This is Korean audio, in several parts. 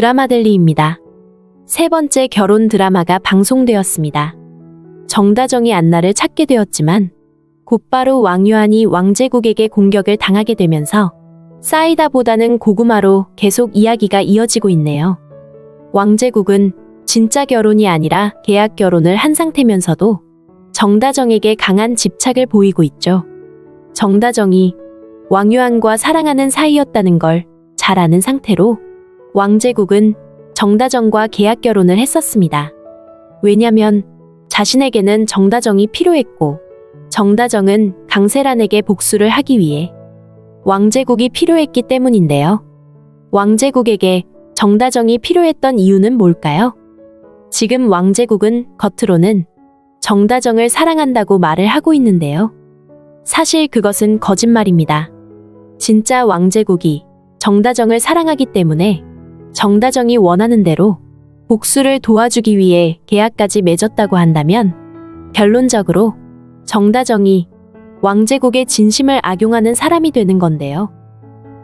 드라마델리입니다. 세 번째 결혼 드라마가 방송되었습니다. 정다정이 안나를 찾게 되었지만 곧바로 왕유한이 왕제국에게 공격을 당하게 되면서 사이다보다는 고구마로 계속 이야기가 이어지고 있네요. 왕제국은 진짜 결혼이 아니라 계약 결혼을 한 상태면서도 정다정에게 강한 집착을 보이고 있죠. 정다정이 왕유한과 사랑하는 사이였다는 걸 잘 아는 상태로 왕제국은 정다정과 계약 결혼을 했었습니다. 왜냐면 자신에게는 정다정이 필요했고 정다정은 강세란에게 복수를 하기 위해 왕제국이 필요했기 때문인데요. 왕제국에게 정다정이 필요했던 이유는 뭘까요? 지금 왕제국은 겉으로는 정다정을 사랑한다고 말을 하고 있는데요. 사실 그것은 거짓말입니다. 진짜 왕제국이 정다정을 사랑하기 때문에 정다정이 원하는 대로 복수를 도와주기 위해 계약까지 맺었다고 한다면 결론적으로 정다정이 왕제국의 진심을 악용하는 사람이 되는 건데요.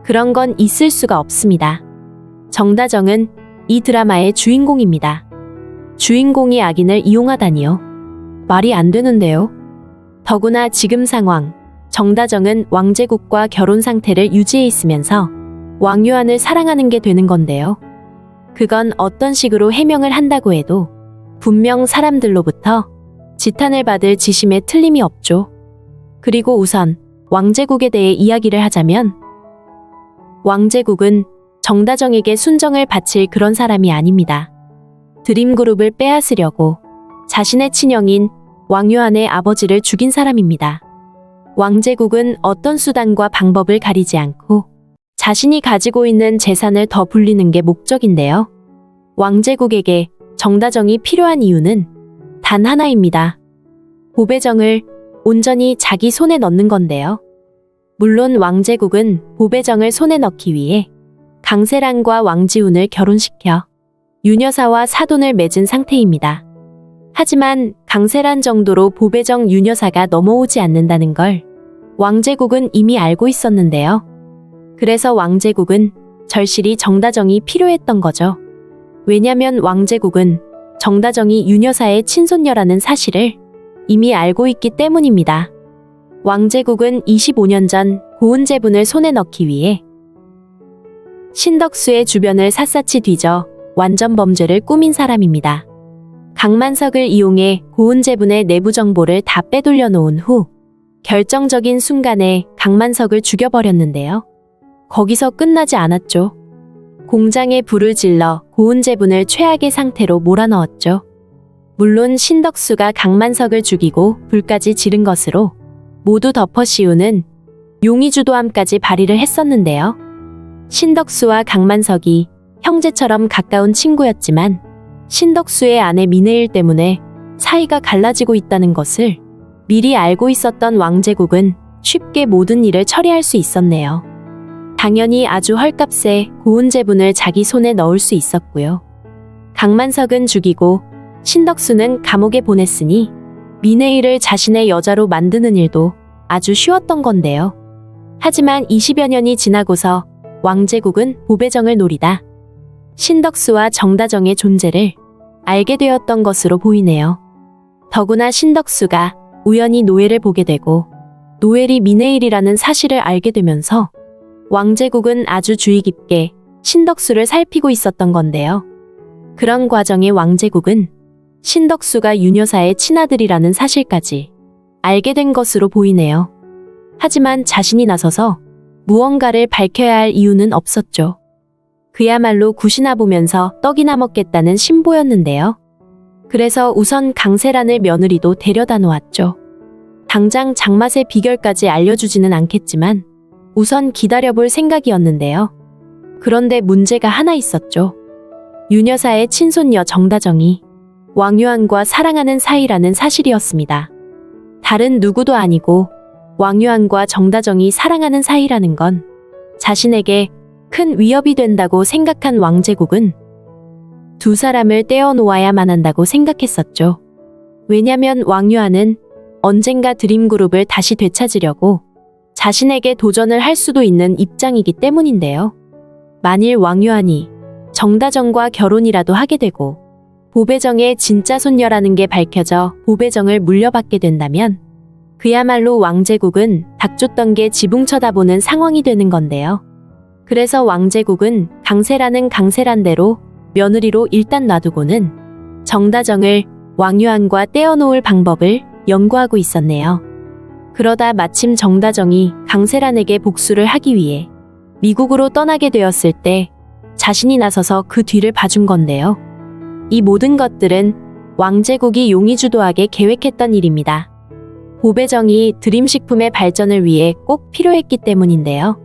그런 건 있을 수가 없습니다. 정다정은 이 드라마의 주인공입니다. 주인공이 악인을 이용하다니요. 말이 안 되는데요. 더구나 지금 상황, 정다정은 왕제국과 결혼 상태를 유지해 있으면서 왕유한을 사랑하는 게 되는 건데요. 그건 어떤 식으로 해명을 한다고 해도 분명 사람들로부터 지탄을 받을 지심에 틀림이 없죠. 그리고 우선 왕제국에 대해 이야기를 하자면 왕제국은 정다정에게 순정을 바칠 그런 사람이 아닙니다. 드림그룹을 빼앗으려고 자신의 친형인 왕유한의 아버지를 죽인 사람입니다. 왕제국은 어떤 수단과 방법을 가리지 않고 자신이 가지고 있는 재산을 더 불리는 게 목적인데요. 왕제국에게 정다정이 필요한 이유는 단 하나입니다. 보배정을 온전히 자기 손에 넣는 건데요. 물론 왕제국은 보배정을 손에 넣기 위해 강세란과 왕지훈을 결혼시켜 유녀사와 사돈을 맺은 상태입니다. 하지만 강세란 정도로 보배정 유녀사가 넘어오지 않는다는 걸 왕제국은 이미 알고 있었는데요. 그래서 왕제국은 절실히 정다정이 필요했던 거죠. 왜냐면 왕제국은 정다정이 유녀사의 친손녀라는 사실을 이미 알고 있기 때문입니다. 왕제국은 25년 전 고은제분을 손에 넣기 위해 신덕수의 주변을 샅샅이 뒤져 완전 범죄를 꾸민 사람입니다. 강만석을 이용해 고은제분의 내부 정보를 다 빼돌려 놓은 후 결정적인 순간에 강만석을 죽여버렸는데요. 거기서 끝나지 않았죠. 공장에 불을 질러 고은제분을 최악의 상태로 몰아넣었죠. 물론 신덕수가 강만석을 죽이고 불까지 지른 것으로 모두 덮어 씌우는 용의주도함까지 발휘를 했었는데요. 신덕수와 강만석이 형제처럼 가까운 친구였지만 신덕수의 아내 미네일 때문에 사이가 갈라지고 있다는 것을 미리 알고 있었던 왕제국은 쉽게 모든 일을 처리할 수 있었네요. 당연히 아주 헐값에 고운 제분을 자기 손에 넣을 수 있었고요. 강만석은 죽이고 신덕수는 감옥에 보냈으니 미네일을 자신의 여자로 만드는 일도 아주 쉬웠던 건데요. 하지만 20여 년이 지나고서 왕제국은 보배정을 노리다 신덕수와 정다정의 존재를 알게 되었던 것으로 보이네요. 더구나 신덕수가 우연히 노엘을 보게 되고 노엘이 미네일이라는 사실을 알게 되면서 왕제국은 아주 주의 깊게 신덕수를 살피고 있었던 건데요. 그런 과정에 왕제국은 신덕수가 유녀사의 친아들이라는 사실까지 알게 된 것으로 보이네요. 하지만 자신이 나서서 무언가를 밝혀야 할 이유는 없었죠. 그야말로 굿이나 보면서 떡이나 먹겠다는 신보였는데요. 그래서 우선 강세란을 며느리도 데려다 놓았죠. 당장 장맛의 비결까지 알려주지는 않겠지만 우선 기다려볼 생각이었는데요. 그런데 문제가 하나 있었죠. 유녀사의 친손녀 정다정이 왕유한과 사랑하는 사이라는 사실이었습니다. 다른 누구도 아니고 왕유한과 정다정이 사랑하는 사이라는 건 자신에게 큰 위협이 된다고 생각한 왕제국은 두 사람을 떼어놓아야만 한다고 생각했었죠. 왜냐면 왕유한은 언젠가 드림그룹을 다시 되찾으려고 자신에게 도전을 할 수도 있는 입장이기 때문인데요. 만일 왕유한이 정다정과 결혼이라도 하게 되고 보배정의 진짜 손녀라는 게 밝혀져 보배정을 물려받게 된다면 그야말로 왕제국은 닥쳤던 게 지붕 쳐다보는 상황이 되는 건데요. 그래서 왕제국은 강세라는 강세란 대로 며느리로 일단 놔두고는 정다정을 왕유한과 떼어놓을 방법을 연구하고 있었네요. 그러다 마침 정다정이 강세란에게 복수를 하기 위해 미국으로 떠나게 되었을 때 자신이 나서서 그 뒤를 봐준 건데요. 이 모든 것들은 왕제국이 용의주도하게 계획했던 일입니다. 보배정이 드림식품의 발전을 위해 꼭 필요했기 때문인데요.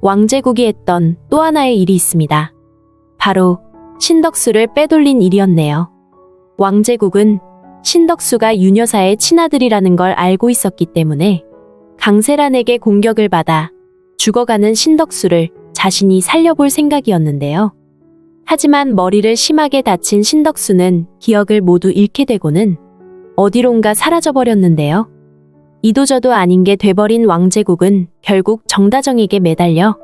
왕제국이 했던 또 하나의 일이 있습니다. 바로 신덕수를 빼돌린 일이었네요. 왕제국은 신덕수가 유녀사의 친아들이라는 걸 알고 있었기 때문에 강세란에게 공격을 받아 죽어가는 신덕수를 자신이 살려볼 생각이었는데요. 하지만 머리를 심하게 다친 신덕수는 기억을 모두 잃게 되고는 어디론가 사라져버렸는데요. 이도저도 아닌 게 돼버린 왕제국은 결국 정다정에게 매달려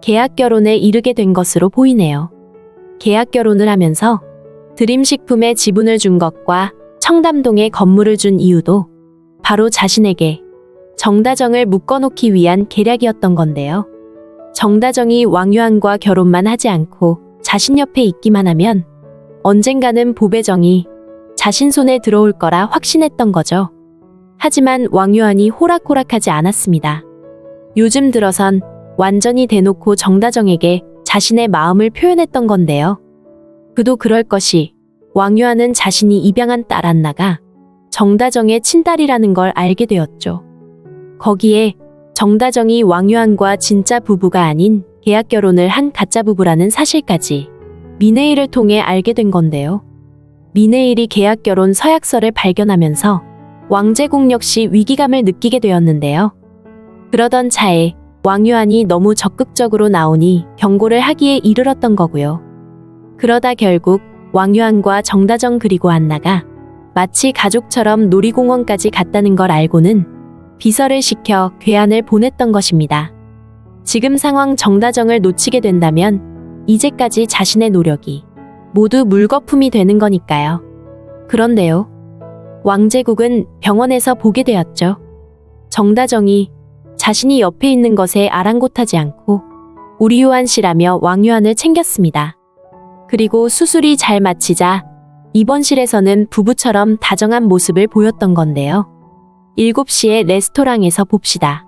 계약 결혼에 이르게 된 것으로 보이네요. 계약 결혼을 하면서 드림식품에 지분을 준 것과 청담동에 건물을 준 이유도 바로 자신에게 정다정을 묶어놓기 위한 계략이었던 건데요. 정다정이 왕유한과 결혼만 하지 않고 자신 옆에 있기만 하면 언젠가는 보배정이 자신 손에 들어올 거라 확신했던 거죠. 하지만 왕유한이 호락호락하지 않았습니다. 요즘 들어선 완전히 대놓고 정다정에게 자신의 마음을 표현했던 건데요. 그도 그럴 것이 왕유한은 자신이 입양한 딸 안나가 정다정의 친딸이라는 걸 알게 되었죠. 거기에 정다정이 왕유한과 진짜 부부가 아닌 계약 결혼을 한 가짜 부부라는 사실까지 미네일을 통해 알게 된 건데요. 미네일이 계약 결혼 서약서를 발견하면서 왕제국 역시 위기감을 느끼게 되었는데요. 그러던 차에 왕유한이 너무 적극적으로 나오니 경고를 하기에 이르렀던 거고요. 그러다 결국 왕유한과 정다정 그리고 안나가 마치 가족처럼 놀이공원까지 갔다는 걸 알고는 비서를 시켜 괴한을 보냈던 것입니다. 지금 상황 정다정을 놓치게 된다면 이제까지 자신의 노력이 모두 물거품이 되는 거니까요. 그런데요. 왕제국은 병원에서 보게 되었죠. 정다정이 자신이 옆에 있는 것에 아랑곳하지 않고 우리유한 씨라며 왕유한을 챙겼습니다. 그리고 수술이 잘 마치자 입원실에서는 부부처럼 다정한 모습을 보였던 건데요. 7시에 레스토랑에서 봅시다.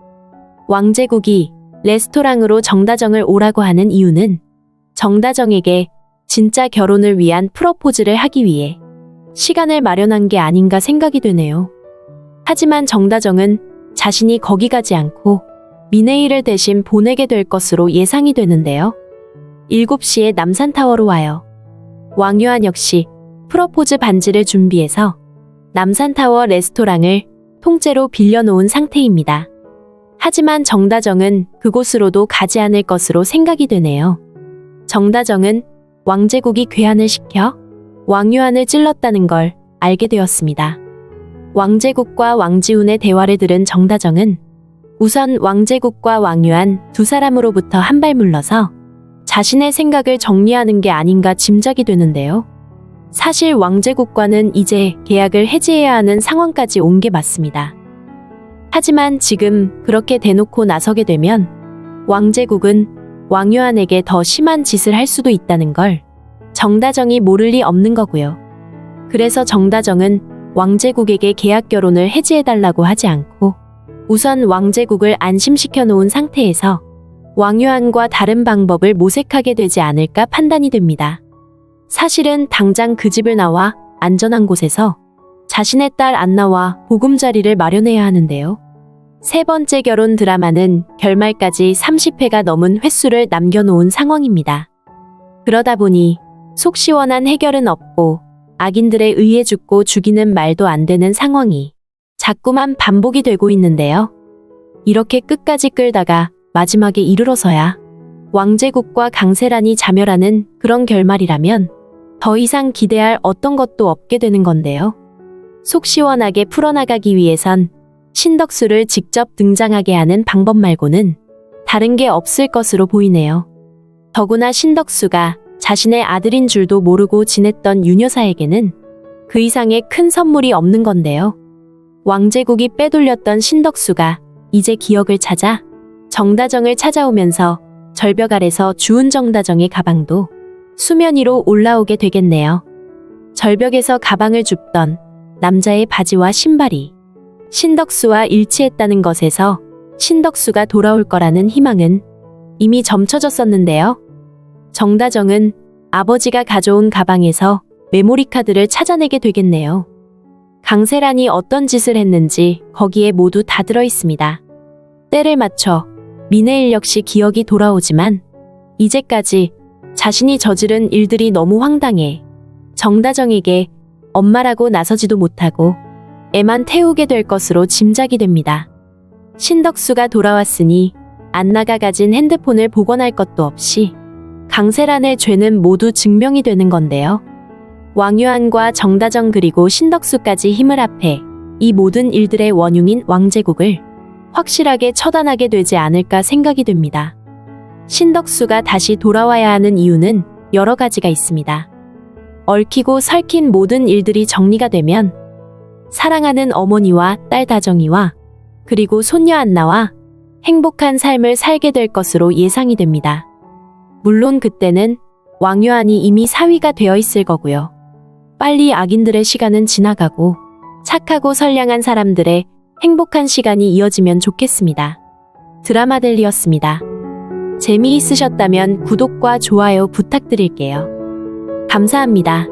왕제국이 레스토랑으로 정다정을 오라고 하는 이유는 정다정에게 진짜 결혼을 위한 프로포즈를 하기 위해 시간을 마련한 게 아닌가 생각이 되네요. 하지만 정다정은 자신이 거기 가지 않고 미네이를 대신 보내게 될 것으로 예상이 되는데요. 7시에 남산타워로 와요. 왕유한 역시 프로포즈 반지를 준비해서 남산타워 레스토랑을 통째로 빌려놓은 상태입니다. 하지만 정다정은 그곳으로도 가지 않을 것으로 생각이 되네요. 정다정은 왕제국이 괴한을 시켜 왕유한을 찔렀다는 걸 알게 되었습니다. 왕제국과 왕지훈의 대화를 들은 정다정은 우선 왕제국과 왕유한 두 사람으로부터 한 발 물러서 자신의 생각을 정리하는 게 아닌가 짐작이 되는데요. 사실 왕제국과는 이제 계약을 해지해야 하는 상황까지 온 게 맞습니다. 하지만 지금 그렇게 대놓고 나서게 되면 왕제국은 왕유한에게 더 심한 짓을 할 수도 있다는 걸 정다정이 모를 리 없는 거고요. 그래서 정다정은 왕제국에게 계약 결혼을 해지해달라고 하지 않고 우선 왕제국을 안심시켜 놓은 상태에서 왕유한과 다른 방법을 모색하게 되지 않을까 판단이 됩니다. 사실은 당장 그 집을 나와 안전한 곳에서 자신의 딸 안나와 보금자리를 마련해야 하는데요. 세 번째 결혼 드라마는 결말까지 30회가 넘은 횟수를 남겨놓은 상황입니다. 그러다 보니 속 시원한 해결은 없고 악인들에 의해 죽고 죽이는 말도 안 되는 상황이 자꾸만 반복이 되고 있는데요. 이렇게 끝까지 끌다가 마지막에 이르러서야 왕제국과 강세란이 자멸하는 그런 결말이라면 더 이상 기대할 어떤 것도 없게 되는 건데요. 속 시원하게 풀어나가기 위해선 신덕수를 직접 등장하게 하는 방법 말고는 다른 게 없을 것으로 보이네요. 더구나 신덕수가 자신의 아들인 줄도 모르고 지냈던 윤여사에게는 그 이상의 큰 선물이 없는 건데요. 왕제국이 빼돌렸던 신덕수가 이제 기억을 찾아 정다정을 찾아오면서 절벽 아래서 주운 정다정의 가방도 수면 위로 올라오게 되겠네요. 절벽에서 가방을 줍던 남자의 바지와 신발이 신덕수와 일치했다는 것에서 신덕수가 돌아올 거라는 희망은 이미 점쳐졌었는데요. 정다정은 아버지가 가져온 가방에서 메모리 카드를 찾아내게 되겠네요. 강세란이 어떤 짓을 했는지 거기에 모두 다 들어 있습니다. 때를 맞춰 미네일 역시 기억이 돌아오지만 이제까지 자신이 저지른 일들이 너무 황당해 정다정에게 엄마라고 나서지도 못하고 애만 태우게 될 것으로 짐작이 됩니다. 신덕수가 돌아왔으니 안나가 가진 핸드폰을 복원할 것도 없이 강세란의 죄는 모두 증명이 되는 건데요. 왕유한과 정다정 그리고 신덕수까지 힘을 합해 이 모든 일들의 원흉인 왕제국을 확실하게 처단하게 되지 않을까 생각이 됩니다. 신덕수가 다시 돌아와야 하는 이유는 여러 가지가 있습니다. 얽히고 설킨 모든 일들이 정리가 되면 사랑하는 어머니와 딸 다정이와 그리고 손녀 안나와 행복한 삶을 살게 될 것으로 예상이 됩니다. 물론 그때는 왕유한이 이미 사위가 되어 있을 거고요. 빨리 악인들의 시간은 지나가고 착하고 선량한 사람들의 행복한 시간이 이어지면 좋겠습니다. 드라마델리였습니다. 재미있으셨다면 구독과 좋아요 부탁드릴게요. 감사합니다.